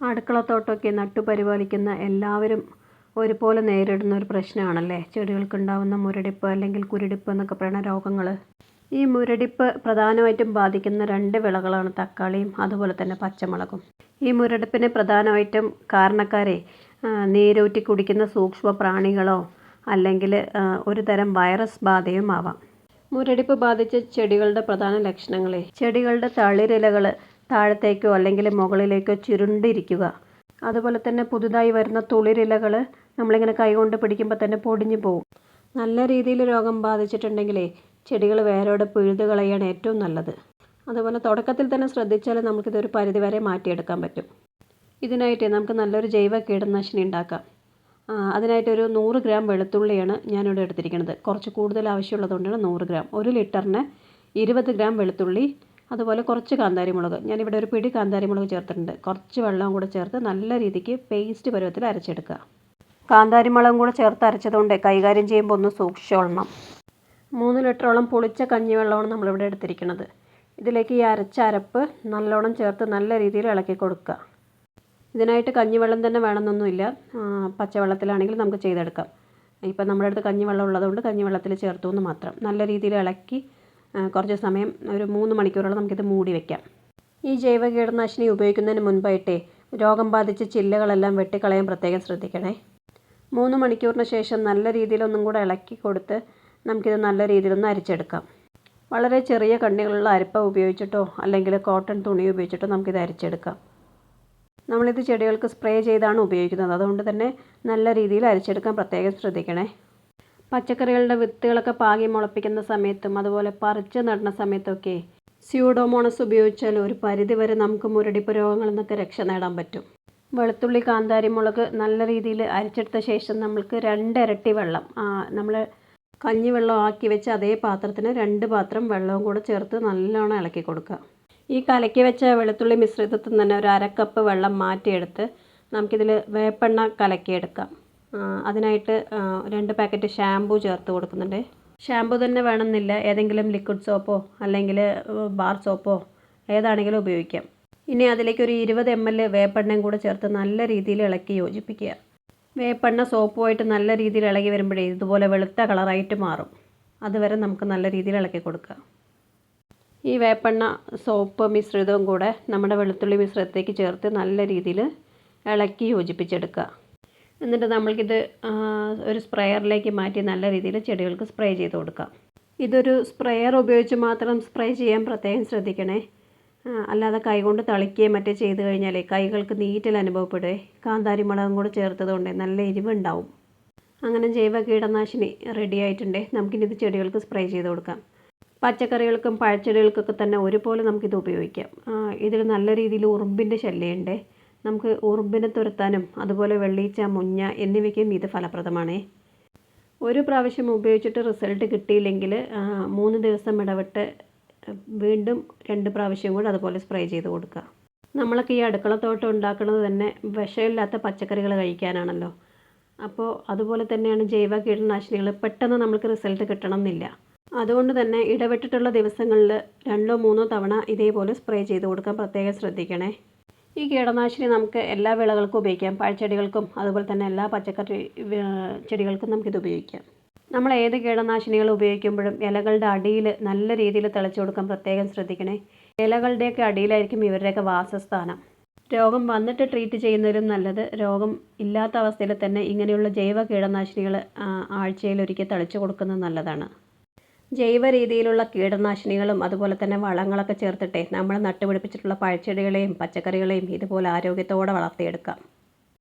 അടുക്കളത്തോട്ടമൊക്കെ നട്ടു പരിപാലിക്കുന്ന എല്ലാവരും ഒരുപോലെ നേരിടുന്ന ഒരു പ്രശ്നമാണല്ലേ? ചെടികൾക്കുണ്ടാവുന്ന മുരടിപ്പ് അല്ലെങ്കിൽ കുരുടിപ്പ് എന്നൊക്കെ പറയുന്ന രോഗങ്ങൾ ഈ മുരടിപ്പ് പ്രധാനമായിട്ടും ബാധിക്കുന്ന രണ്ട് വിളകളാണ് തക്കാളിയും അതുപോലെ തന്നെ പച്ചമുളകും. ഈ മുരടിപ്പിന് പ്രധാനമായിട്ടും കാരണക്കാരെ നീരൂറ്റി കുടിക്കുന്ന സൂക്ഷ്മ പ്രാണികളോ അല്ലെങ്കിൽ ഒരു തരം വൈറസ് ബാധയും ആവാം മുരടിപ്പ് ബാധിച്ച ചെടികളുടെ പ്രധാന ലക്ഷണങ്ങളെ. ചെടികളുടെ തളിരിലകൾ താഴത്തേക്കോ അല്ലെങ്കിൽ മുകളിലേക്കോ ചുരുണ്ടിരിക്കുക. അതുപോലെ തന്നെ പുതുതായി വരുന്ന തുളിരിലകൾ നമ്മളിങ്ങനെ കൈകൊണ്ട് പിടിക്കുമ്പോൾ തന്നെ പൊടിഞ്ഞു പോകും നല്ല രീതിയിൽ രോഗം ബാധിച്ചിട്ടുണ്ടെങ്കിലേ ചെടികൾ വേരോടെ പിഴുതു കളയാണ് ഏറ്റവും നല്ലത്. അതുപോലെ തുടക്കത്തിൽ തന്നെ ശ്രദ്ധിച്ചാൽ നമുക്കിതൊരു പരിധിവരെ മാറ്റിയെടുക്കാൻ പറ്റും. ഇതിനായിട്ട് നമുക്ക് നല്ലൊരു ജൈവ കീടനാശിനി ഉണ്ടാക്കാം. അതിനായിട്ടൊരു നൂറ് ഗ്രാം വെളുത്തുള്ളിയാണ് ഞാനിവിടെ എടുത്തിരിക്കുന്നത്. കുറച്ച് കൂടുതൽ ആവശ്യമുള്ളതുകൊണ്ടാണ് നൂറ് ഗ്രാം. ഒരു ലിറ്ററിന് ഇരുപത് ഗ്രാം വെളുത്തുള്ളി അതുപോലെ കുറച്ച് കാന്താരി മുളക് ഞാനിവിടെ ഒരു പിടി കാന്താരി മുളക് ചേർത്തിട്ടുണ്ട്. കുറച്ച് വെള്ളം കൂടെ ചേർത്ത് നല്ല രീതിക്ക് പേസ്റ്റ് പരുവത്തിൽ അരച്ചെടുക്കുക. കാന്താരി മുളകും കൂടെ ചേർത്ത് അരച്ചതുകൊണ്ട് കൈകാര്യം ചെയ്യുമ്പോൾ ഒന്ന് സൂക്ഷിച്ചോളണം. മൂന്ന് ലിറ്ററോളം പുളിച്ച കഞ്ഞിവെള്ളമാണ് നമ്മളിവിടെ എടുത്തിരിക്കുന്നത്. ഇതിലേക്ക് ഈ അരച്ച അരപ്പ് നല്ലോണം ചേർത്ത് നല്ല രീതിയിൽ ഇളക്കി കൊടുക്കുക. ഇതിനായിട്ട് കഞ്ഞിവെള്ളം തന്നെ വേണമെന്നൊന്നുമില്ല. പച്ചവെള്ളത്തിലാണെങ്കിൽ നമുക്ക് ചെയ്തെടുക്കാം. ഇപ്പം നമ്മുടെ അടുത്ത് കഞ്ഞിവെള്ളം ഉള്ളതുകൊണ്ട് കഞ്ഞിവെള്ളത്തിൽ ചേർത്തു എന്ന് മാത്രം. നല്ല രീതിയിൽ ഇളക്കി കുറച്ച് സമയം ഒരു മൂന്ന് മണിക്കൂറോളം നമുക്കിത് മൂടി വെക്കാം. ഈ ജൈവ കീടനാശിനി ഉപയോഗിക്കുന്നതിന് മുൻപായിട്ടേ രോഗം ബാധിച്ച ചില്ലകളെല്ലാം വെട്ടിക്കളയാൻ പ്രത്യേകം ശ്രദ്ധിക്കണേ. മൂന്ന് മണിക്കൂറിന് ശേഷം നല്ല രീതിയിൽ ഒന്നും കൂടെ ഇളക്കി കൊടുത്ത് നമുക്കിത് നല്ല രീതിയിലൊന്ന് അരിച്ചെടുക്കാം. വളരെ ചെറിയ കണ്ണികളുള്ള അരിപ്പ ഉപയോഗിച്ചിട്ടോ അല്ലെങ്കിൽ കോട്ടൺ തുണി ഉപയോഗിച്ചിട്ടോ നമുക്കിത് അരിച്ചെടുക്കാം. നമ്മളിത് ചെടികൾക്ക് സ്പ്രേ ചെയ്താണ് ഉപയോഗിക്കുന്നത്. അതുകൊണ്ട് തന്നെ നല്ല രീതിയിൽ അരിച്ചെടുക്കാൻ പ്രത്യേകം ശ്രദ്ധിക്കണേ. പച്ചക്കറികളുടെ വിത്തുകളൊക്കെ പാകി മുളപ്പിക്കുന്ന സമയത്തും അതുപോലെ പറിച്ച് നടുന്ന സമയത്തൊക്കെ സ്യൂഡോമോണസ് ഉപയോഗിച്ചാൽ ഒരു പരിധി വരെ നമുക്ക് മുരടിപ്പ് രോഗങ്ങളിൽ നിന്നൊക്കെ രക്ഷ നേടാൻ പറ്റും. വെളുത്തുള്ളി കാന്താരി മുളക് നല്ല രീതിയിൽ അരിച്ചെടുത്ത ശേഷം നമ്മൾക്ക് രണ്ടിരട്ടി വെള്ളം നമ്മൾ കഞ്ഞി വെള്ളം ആക്കി വെച്ച് അതേ പാത്രത്തിന് രണ്ട് പാത്രം വെള്ളവും കൂടെ ചേർത്ത് നല്ലോണം ഇളക്കി കൊടുക്കുക. ഈ കലക്കി വെച്ച വെളുത്തുള്ളി മിശ്രിതത്തിൽ നിന്ന് തന്നെ ഒരു അരക്കപ്പ് കപ്പ് വെള്ളം മാറ്റിയെടുത്ത് നമുക്കിതിൽ വേപ്പെണ്ണ കലക്കിയെടുക്കാം. അതിനായിട്ട് രണ്ട് പാക്കറ്റ് ഷാമ്പു ചേർത്ത് കൊടുക്കുന്നുണ്ട്. ഷാമ്പു തന്നെ വേണമെന്നില്ല. ഏതെങ്കിലും ലിക്വിഡ് സോപ്പോ അല്ലെങ്കിൽ ബാർ സോപ്പോ ഏതാണെങ്കിലും ഉപയോഗിക്കാം. ഇനി അതിലേക്ക് ഒരു ഇരുപത് എം എൽ വേപ്പെണ്ണയും കൂടെ ചേർത്ത് നല്ല രീതിയിൽ ഇളക്കി യോജിപ്പിക്കുക. വേപ്പെണ്ണ സോപ്പുമായിട്ട് നല്ല രീതിയിൽ ഇളകി വരുമ്പോഴേ ഇതുപോലെ വെളുത്ത കളറായിട്ട് മാറും. അതുവരെ നമുക്ക് നല്ല രീതിയിൽ ഇളക്കി കൊടുക്കുക. ഈ വേപ്പെണ്ണ സോപ്പ് മിശ്രിതവും കൂടെ നമ്മുടെ വെളുത്തുള്ളി മിശ്രിതത്തേക്ക് ചേർത്ത് നല്ല രീതിയിൽ ഇളക്കി യോജിപ്പിച്ചെടുക്കുക. എന്നിട്ട് നമ്മൾക്കിത് ഒരു സ്പ്രെയറിലേക്ക് മാറ്റി നല്ല രീതിയിൽ ചെടികൾക്ക് സ്പ്രേ ചെയ്ത് കൊടുക്കാം. ഇതൊരു സ്പ്രെയർ ഉപയോഗിച്ച് മാത്രം സ്പ്രേ ചെയ്യാൻ പ്രത്യേകം ശ്രദ്ധിക്കണേ. അല്ലാതെ കൈകൊണ്ട് തളിക്കുകയും മറ്റേ ചെയ്ത് കഴിഞ്ഞാലേ കൈകൾക്ക് നീറ്റൽ അനുഭവപ്പെടുവേ. കാന്താരി മുളകും കൂടെ ചേർത്തതുകൊണ്ട് നല്ല എരിവുണ്ടാവും. അങ്ങനെ ജൈവ കീടനാശിനി റെഡി ആയിട്ടുണ്ട്. നമുക്കിനി ഇത് ചെടികൾക്ക് സ്പ്രേ ചെയ്ത് കൊടുക്കാം. പച്ചക്കറികൾക്കും പഴച്ചെടികൾക്കൊക്കെ തന്നെ ഒരുപോലെ നമുക്കിത് ഉപയോഗിക്കാം. ഇതിൽ നല്ല രീതിയിൽ ഉറുമ്പിന്റെ ശല്യമുണ്ട്. നമുക്ക് ഉറുമ്പിനെ തുരത്താനും അതുപോലെ വെള്ളീച്ച മുഞ്ഞ എന്നിവയ്ക്കും ഇത് ഫലപ്രദമാണ്. ഒരു പ്രാവശ്യം ഉപയോഗിച്ചിട്ട് റിസൾട്ട് കിട്ടിയില്ലെങ്കിൽ മൂന്ന് ദിവസം ഇടവിട്ട് വീണ്ടും രണ്ട് പ്രാവശ്യം കൂടി അതുപോലെ സ്പ്രേ ചെയ്ത് കൊടുക്കുക. നമ്മളൊക്കെ ഈ അടുക്കളത്തോട്ടം ഉണ്ടാക്കുന്നത് തന്നെ വിഷമില്ലാത്ത പച്ചക്കറികൾ കഴിക്കാനാണല്ലോ. അപ്പോൾ അതുപോലെ തന്നെയാണ് ജൈവ കീടനാശിനികൾ പെട്ടെന്ന് നമുക്ക് റിസൾട്ട് കിട്ടണം എന്നില്ല അതുകൊണ്ട് തന്നെ ഇടവിട്ടിട്ടുള്ള ദിവസങ്ങളിൽ രണ്ടോ മൂന്നോ തവണ ഇതേപോലെ സ്പ്രേ ചെയ്ത് കൊടുക്കാൻ പ്രത്യേകം ശ്രദ്ധിക്കണേ. ഈ കീടനാശിനി നമുക്ക് എല്ലാ വിളകൾക്കും ഉപയോഗിക്കാം. പഴച്ചെടികൾക്കും അതുപോലെ തന്നെ എല്ലാ പച്ചക്കറി ചെടികൾക്കും നമുക്കിത് ഉപയോഗിക്കാം. നമ്മൾ ഏത് കീടനാശിനികൾ ഉപയോഗിക്കുമ്പോഴും ഇലകളുടെ അടിയിൽ നല്ല രീതിയിൽ തെളിച്ചു കൊടുക്കാൻ പ്രത്യേകം ശ്രദ്ധിക്കണേ. ഇലകളുടെയൊക്കെ അടിയിലായിരിക്കും ഇവരുടെയൊക്കെ വാസസ്ഥാനം. രോഗം വന്നിട്ട് ട്രീറ്റ് ചെയ്യുന്നതിലും നല്ലത്. രോഗം ഇല്ലാത്ത അവസ്ഥയിൽ തന്നെ ഇങ്ങനെയുള്ള ജൈവ കീടനാശിനികൾ ആഴ്ചയിൽ ഒരിക്കൽ തളിച്ചു കൊടുക്കുന്നത് നല്ലതാണ്. ജൈവ രീതിയിലുള്ള കീടനാശിനികളും അതുപോലെ തന്നെ വളങ്ങളൊക്കെ ചേർത്തിട്ടേ നമ്മൾ നട്ടുപിടിപ്പിച്ചിട്ടുള്ള പഴച്ചെടികളെയും പച്ചക്കറികളെയും ഇതുപോലെ ആരോഗ്യത്തോടെ വളർത്തിയെടുക്കാം.